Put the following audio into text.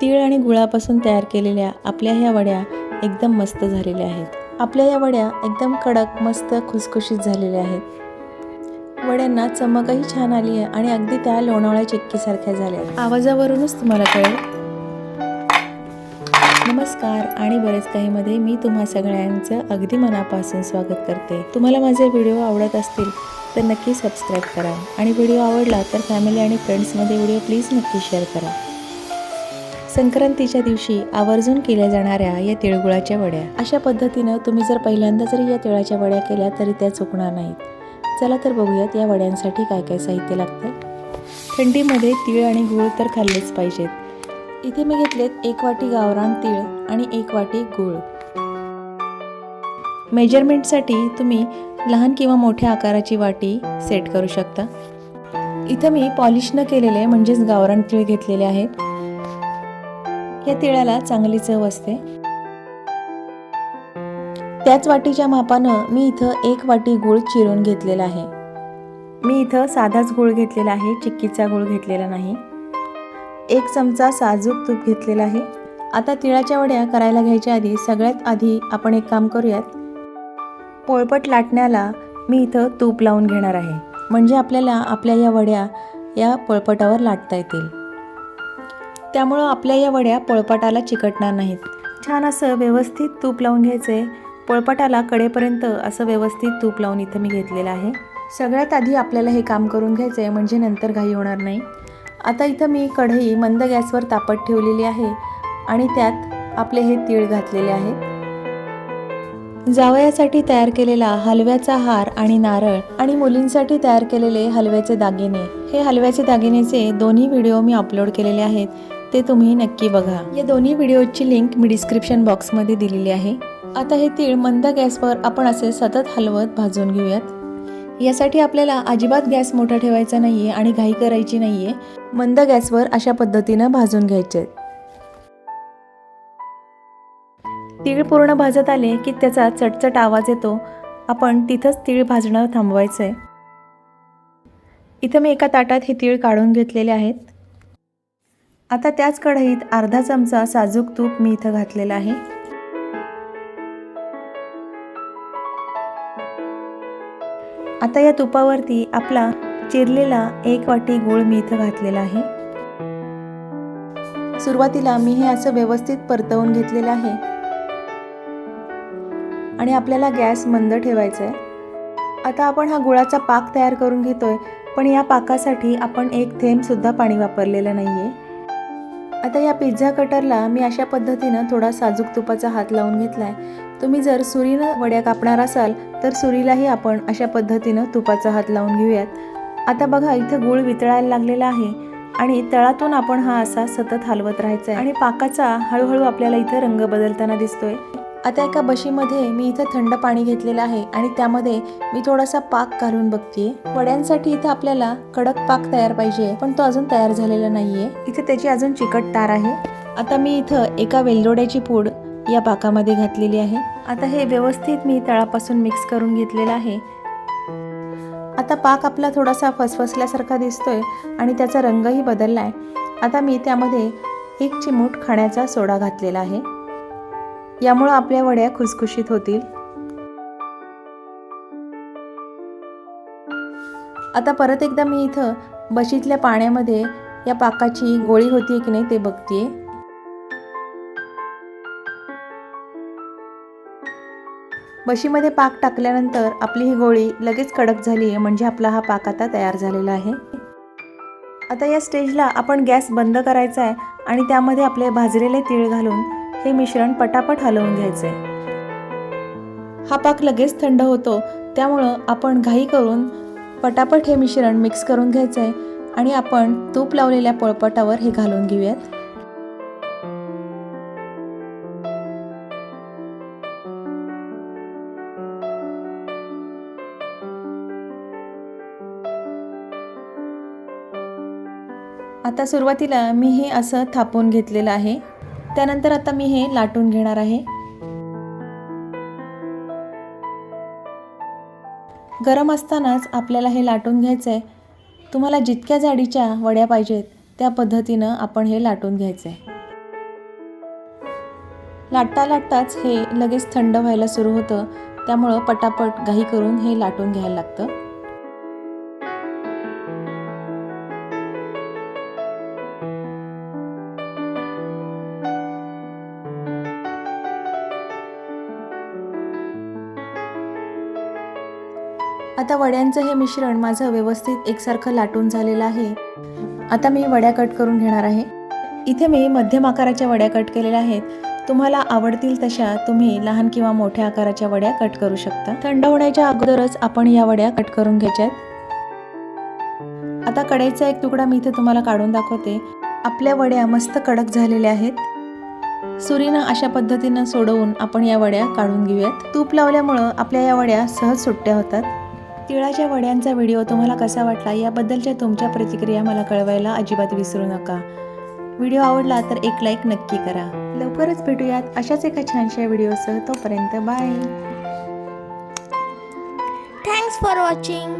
तीळ आणि गुळापासून तयार केलेल्या आपल्या ह्या वड्या एकदम मस्त झालेल्या आहेत. आपल्या या वड्या एकदम कडक मस्त खुसखुशीत झालेल्या आहेत. वड्यांना चमकही छान आली आहे आणि अगदी त्या लोणावळ्या चिक्कीसारख्या झाल्या आवाजावरूनच तुम्हाला कळेल. नमस्कार आणि बरेच काहीमध्ये मी तुम्हा सगळ्यांचं अगदी मनापासून स्वागत करते. तुम्हाला माझे व्हिडिओ आवडत असतील तर नक्की सबस्क्राईब करा आणि व्हिडिओ आवडला तर फॅमिली आणि फ्रेंड्समध्ये व्हिडिओ प्लीज नक्की शेअर करा. संक्रांतीच्या दिवशी आवर्जून केल्या जाणाऱ्या या तिळगुळाच्या वड्या. अशा पद्धतीनं तुम्ही जर पहिल्यांदा जरी या तिळाच्या वड्या केल्या तरी त्या चुकणार नाहीत. चला तर बघूयात या वड्यांसाठी काय काय साहित्य लागतं. थंडीमध्ये तीळ आणि गूळ तर खाल्लेच पाहिजेत. इथे मी घेतलेत एक वाटी गावरान तीळ आणि एक वाटी गूळ. मेजरमेंटसाठी तुम्ही लहान किंवा मोठ्या आकाराची वाटी सेट करू शकता. इथं मी पॉलिश न केलेले म्हणजेच गावरान तीळ घेतलेले आहेत. या तिळाला चांगली चव असते. त्याच वाटीच्या मापानं मी इथं एक वाटी गूळ चिरून घेतलेला आहे. मी इथं साधाच गूळ घेतलेला आहे चिक्कीचा गूळ घेतलेला नाही. एक चमचा साजूक तूप घेतलेला आहे. आता तिळाच्या वड्या करायला घ्यायच्या आधी सगळ्यात आधी आपण एक काम करूयात. पोळपट लाटण्याला मी इथं तूप लावून घेणार आहे. म्हणजे आपल्याला आपल्या या वड्या या पोळपटावर लाटता येतील. त्यामुळं आपल्या या वड्या पोळपाटाला चिकटणार नाहीत. छान असं व्यवस्थित तूप लावून घ्यायचे पोळपाटाला कडेपर्यंत असं व्यवस्थित तूप लावून इथं मी घेतलेलं आहे. सगळ्यात आधी आपल्याला हे काम करून घ्यायचं आहे म्हणजे नंतर घाई होणार नाही. आता इथं मी कढई मंद गॅसवर तापत ठेवलेली आहे आणि त्यात आपले हे तीळ घातलेले आहेत. जावयासाठी तयार केलेला हलव्याचा हार आणि नारळ आणि मुलींसाठी तयार केलेले हलव्याचे दागिने. हे हलव्याचे दागिनेचे दोन्ही व्हिडिओ मी अपलोड केलेले आहेत. ते तुम्ही नक्की बघा. या दोन्ही व्हिडिओची लिंक मी डिस्क्रिप्शन बॉक्समध्ये दिलेली आहे. आता हे तीळ मंद गॅसवर आपण असे सतत हलवत भाजून घेऊयात. यासाठी आपल्याला अजिबात गॅस मोठा ठेवायचा नाहीये आणि घाई करायची नाहीये. मंद गॅसवर अशा पद्धतीनं भाजून घ्यायचे. तीळ पूर्ण भाजत आले की त्याचा चटचट आवाज येतो. आपण तिथंच तीळ भाजणं थांबवायचं आहे इथं मी एका ताटात हे तीळ काढून घेतलेले आहेत. आता त्याच कढईत अर्धा चमचा साजूक तूप मी इथं घातलेलं आहे. आता या तुपावरती आपला चिरलेला एक वाटी गूळ मी इथं घातलेला आहे. सुरुवातीला मी हे असं व्यवस्थित परतवून घेतलेलं आहे. आणि आपल्याला गॅस मंद ठेवायचा आहे आता आपण हा गुळाचा पाक तयार करून घेतोय पण या पाकासाठी आपण एक थेंबसुद्धा पाणी वापरलेलं नाही आहे आता या पिझ्झा कटरला मी अशा पद्धतीनं थोडा साजूक तुपाचा हात लावून घेतलाय. तुम्ही जर सुरीनं वड्या कापणार असाल तर सुरीलाही आपण अशा पद्धतीनं तुपाचा हात लावून घेऊयात. आता बघा इथं गुळ वितळायला लागलेला आहे आणि तळातून आपण हा असा सतत हलवत राहायचा आहे आणि पाकाचा हळूहळू आपल्याला इथं रंग बदलताना दिसतोय. आता एका बशीमध्ये मी इथं थंड पाणी घेतलेलं आहे आणि त्यामध्ये मी थोडासा पाक घालून बघते वड्यांसाठी इथं आपल्याला कडक पाक तयार पाहिजे पण तो अजून तयार झालेला नाहीये. इथे त्याची अजून चिकट तार आहे. आता मी इथं एका वेलदोड्याची पूड या पाकामध्ये घातलेली आहे. आता हे व्यवस्थित मी तळापासून मिक्स करून घेतलेलं आहे. आता पाक आपला थोडासा फसफसल्यासारखा दिसतोय आणि त्याचा रंगही बदलला आहे आता मी त्यामध्ये एक चिमूट खाण्याचा सोडा घातलेला आहे. यामुळं आपल्या वड्या खुसखुशीत होतील. आता परत एकदा मी इथं बशीतल्या पाण्यामध्ये या पाकाची गोळी होती की नाही ते बघतीये. बशीमध्ये पाक टाकल्यानंतर आपली ही गोळी लगेच कडक झाली आहे म्हणजे आपला हा पाक आता तयार झालेला आहे. आता या स्टेजला आपण गॅस बंद करायचा आहे आणि त्यामध्ये आपले भाजलेले तीळ घालून हे मिश्रण पटापट हलवून घ्यायचे. हा पाक लगेच थंड होतो त्यामुळं आपण घाई करून पटापट हे मिश्रण मिक्स करून घ्यायचं आहे आणि आपण तूप लावलेल्या पळपटावर हे घालून घेऊयात. आता सुरुवातीला मी हे असं थापून घेतलेलं आहे. त्यानंतर आता मी हे लाटून घेणार आहे. गरम असतानाच आपल्याला हे लाटून घ्यायचं आहे तुम्हाला जितक्या जाडीच्या वड्या पाहिजेत त्या पद्धतीनं आपण हे लाटून घ्यायचं आहे लाटता लाटताच हे लगेच थंड व्हायला सुरू होतं. त्यामुळं पटापट घाई करून हे लाटून घ्यायला लागतं. आता वड्यांचं हे मिश्रण माझं व्यवस्थित एकसारखं लाटून झालेलं आहे. आता मी वड्या कट करून घेणार आहे. इथे मी मध्यम आकाराच्या वड्या कट केलेल्या आहेत. तुम्हाला आवडतील तशा तुम्ही लहान किंवा मोठ्या आकाराच्या वड्या कट करू शकता. थंड होण्याच्या अगोदरच आपण या वड्या कट करून घ्यायच्यात. आता कढईचा एक तुकडा मी इथे तुम्हाला काढून दाखवते. आपल्या वड्या मस्त कडक झालेल्या आहेत. सुरीनं अशा पद्धतीनं सोडवून आपण या वड्या काढून घेऊयात. तूप लावल्यामुळं आपल्या या वड्या सहज सुट्ट्या होतात. तिळाच्या वड्यांचा व्हिडिओ तुम्हाला कसा वाटला याबद्दलच्या तुमच्या प्रतिक्रिया मला कळवायला अजिबात विसरू नका. व्हिडिओ आवडला तर एक लाईक नक्की करा. लवकरच भेटूयात अशाच एका छानशा व्हिडिओसह. तोपर्यंत बाय थँक्स फॉर वॉचिंग